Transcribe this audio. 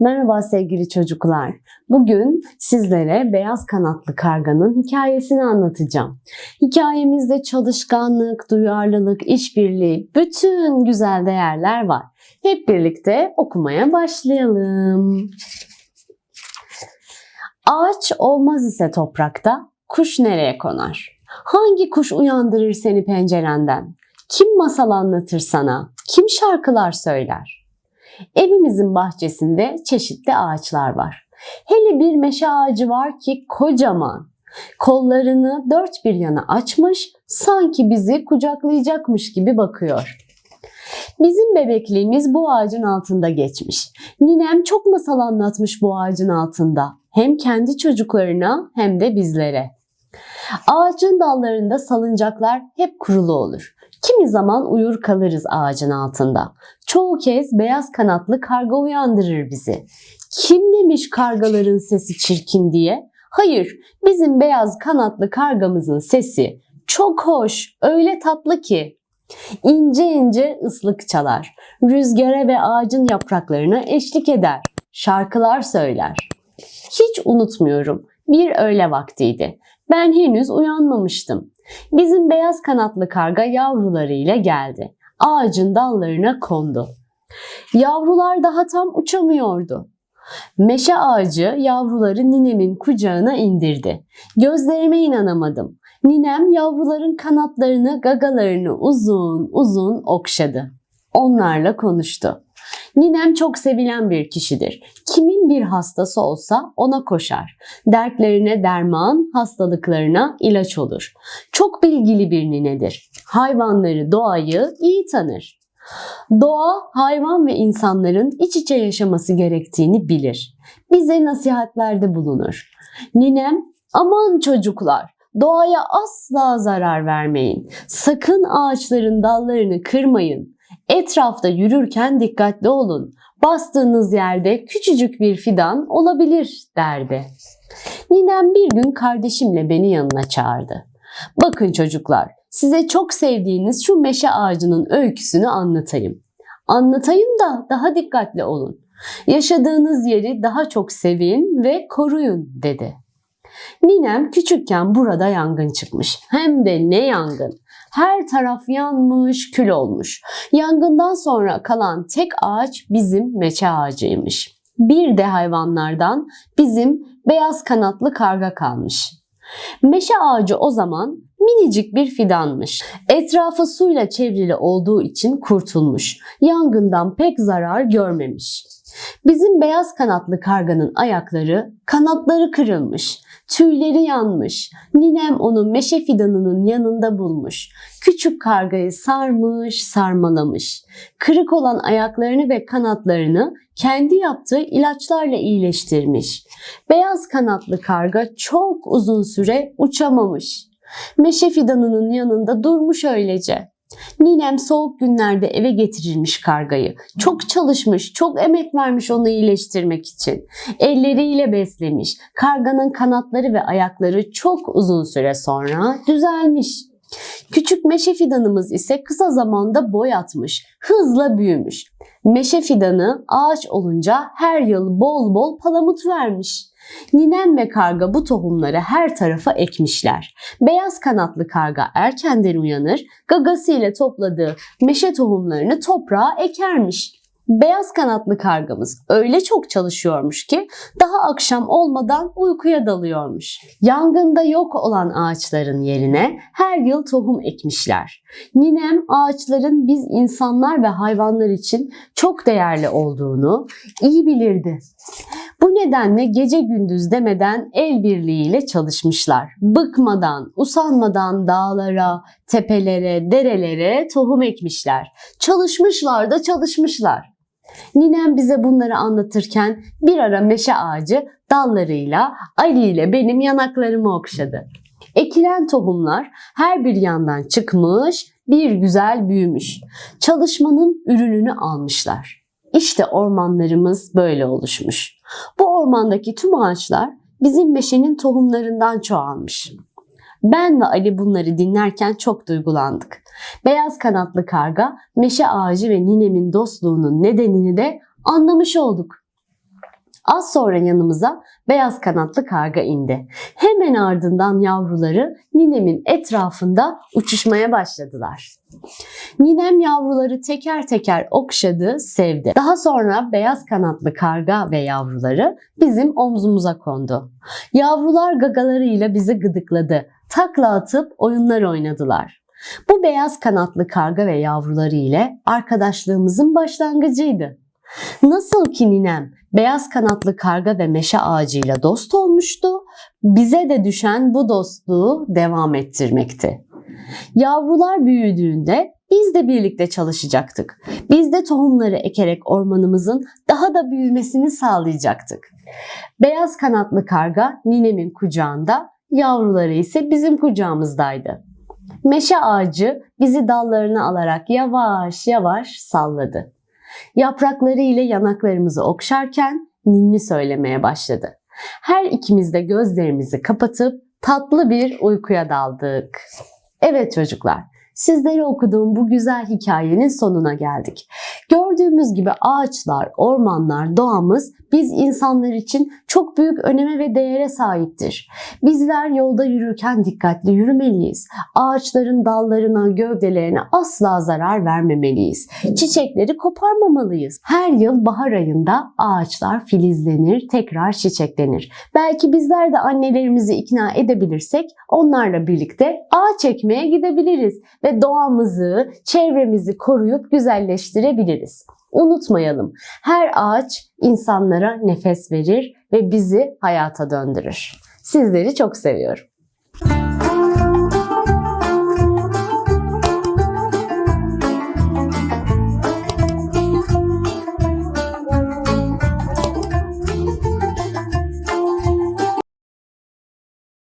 Merhaba sevgili çocuklar. Bugün sizlere beyaz kanatlı karganın hikayesini anlatacağım. Hikayemizde çalışkanlık, duyarlılık, işbirliği, bütün güzel değerler var. Hep birlikte okumaya başlayalım. Ağaç olmaz ise toprakta, kuş nereye konar? Hangi kuş uyandırır seni pencerenden? Kim masal anlatır sana? Kim şarkılar söyler? Evimizin bahçesinde çeşitli ağaçlar var. Hele bir meşe ağacı var ki kocaman. Kollarını dört bir yana açmış, sanki bizi kucaklayacakmış gibi bakıyor. Bizim bebekliğimiz bu ağacın altında geçmiş. Ninem çok masal anlatmış bu ağacın altında. Hem kendi çocuklarına hem de bizlere. Ağacın dallarında salıncaklar hep kurulu olur. Kimi zaman uyur kalırız ağacın altında. Çoğu kez beyaz kanatlı karga uyandırır bizi. Kim demiş kargaların sesi çirkin diye? Hayır, bizim beyaz kanatlı kargamızın sesi çok hoş, öyle tatlı ki. İnce ince ıslık çalar. Rüzgara ve ağacın yapraklarına eşlik eder. Şarkılar söyler. Hiç unutmuyorum. Bir öğle vaktiydi. Ben henüz uyanmamıştım. Bizim beyaz kanatlı karga yavrularıyla geldi. Ağacın dallarına kondu. Yavrular daha tam uçamıyordu. Meşe ağacı yavruları ninemin kucağına indirdi. Gözlerime inanamadım. Ninem yavruların kanatlarını, gagalarını uzun uzun okşadı. Onlarla konuştu. Ninem çok sevilen bir kişidir. Kimin bir hastası olsa ona koşar. Dertlerine derman, hastalıklarına ilaç olur. Çok bilgili bir ninedir. Hayvanları, doğayı iyi tanır. Doğa, hayvan ve insanların iç içe yaşaması gerektiğini bilir. Bize nasihatlerde bulunur. Ninem, aman çocuklar, doğaya asla zarar vermeyin. Sakın ağaçların dallarını kırmayın. Etrafta yürürken dikkatli olun. Bastığınız yerde küçücük bir fidan olabilir derdi. Ninem bir gün kardeşimle beni yanına çağırdı. Bakın çocuklar, size çok sevdiğiniz şu meşe ağacının öyküsünü anlatayım. Anlatayım da daha dikkatli olun. Yaşadığınız yeri daha çok sevin ve koruyun dedi. Ninem küçükken burada yangın çıkmış. Hem de ne yangın. Her taraf yanmış, kül olmuş. Yangından sonra kalan tek ağaç bizim meçe ağacıymış. Bir de hayvanlardan bizim beyaz kanatlı karga kalmış. Meşe ağacı o zaman minicik bir fidanmış. Etrafı suyla çevrili olduğu için kurtulmuş. Yangından pek zarar görmemiş. Bizim beyaz kanatlı karganın ayakları, kanatları kırılmış. Tüyleri yanmış. Ninem onu meşe fidanının yanında bulmuş. Küçük kargayı sarmış, sarmalamış. Kırık olan ayaklarını ve kanatlarını kendi yaptığı ilaçlarla iyileştirmiş. Beyaz kanatlı karga çok uzun süre uçamamış. Meşe fidanının yanında durmuş öylece. Ninem soğuk günlerde eve getirirmiş kargayı. Çok çalışmış, çok emek vermiş onu iyileştirmek için. Elleriyle beslemiş. Karganın kanatları ve ayakları çok uzun süre sonra düzelmiş. Küçük meşe fidanımız ise kısa zamanda boy atmış, hızla büyümüş. Meşe fidanı ağaç olunca her yıl bol bol palamut vermiş. Ninem ve karga bu tohumları her tarafa ekmişler. Beyaz kanatlı karga erkenden uyanır, gagasıyla topladığı meşe tohumlarını toprağa ekermiş. Beyaz kanatlı kargamız öyle çok çalışıyormuş ki daha akşam olmadan uykuya dalıyormuş. Yangında yok olan ağaçların yerine her yıl tohum ekmişler. Ninem ağaçların biz insanlar ve hayvanlar için çok değerli olduğunu iyi bilirdi. Bu nedenle gece gündüz demeden el birliğiyle çalışmışlar. Bıkmadan, usanmadan dağlara, tepelere, derelere tohum ekmişler. Çalışmışlar da çalışmışlar. Ninem bize bunları anlatırken bir ara meşe ağacı dallarıyla Ali ile benim yanaklarımı okşadı. Ekilen tohumlar her bir yandan çıkmış, bir güzel büyümüş. Çalışmanın ürününü almışlar. İşte ormanlarımız böyle oluşmuş. Bu ormandaki tüm ağaçlar bizim meşenin tohumlarından çoğalmış. Ben ve Ali bunları dinlerken çok duygulandık. Beyaz kanatlı karga, meşe ağacı ve ninemin dostluğunun nedenini de anlamış olduk. Az sonra yanımıza beyaz kanatlı karga indi. Hemen ardından yavruları ninemin etrafında uçuşmaya başladılar. Ninem yavruları teker teker okşadı, sevdi. Daha sonra beyaz kanatlı karga ve yavruları bizim omzumuza kondu. Yavrular gagalarıyla bizi gıdıkladı. Takla atıp oyunlar oynadılar. Bu beyaz kanatlı karga ve yavruları ile arkadaşlığımızın başlangıcıydı. Nasıl ki ninem beyaz kanatlı karga ve meşe ağacıyla dost olmuştu, bize de düşen bu dostluğu devam ettirmekti. Yavrular büyüdüğünde biz de birlikte çalışacaktık. Biz de tohumları ekerek ormanımızın daha da büyümesini sağlayacaktık. Beyaz kanatlı karga ninemin kucağında, yavruları ise bizim kucağımızdaydı. Meşe ağacı bizi dallarına alarak yavaş yavaş salladı. Yaprakları ile yanaklarımızı okşarken ninni söylemeye başladı. Her ikimiz de gözlerimizi kapatıp tatlı bir uykuya daldık. Evet çocuklar, sizlere okuduğum bu güzel hikayenin sonuna geldik. Gördüğümüz gibi ağaçlar, ormanlar, doğamız biz insanlar için çok büyük öneme ve değere sahiptir. Bizler yolda yürürken dikkatli yürümeliyiz. Ağaçların dallarına, gövdelerine asla zarar vermemeliyiz. Çiçekleri koparmamalıyız. Her yıl bahar ayında ağaçlar filizlenir, tekrar çiçeklenir. Belki bizler de annelerimizi ikna edebilirsek onlarla birlikte ağaç ekmeye gidebiliriz ve doğamızı, çevremizi koruyup güzelleştirebiliriz. Unutmayalım, her ağaç insanlara nefes verir ve bizi hayata döndürür. Sizleri çok seviyorum.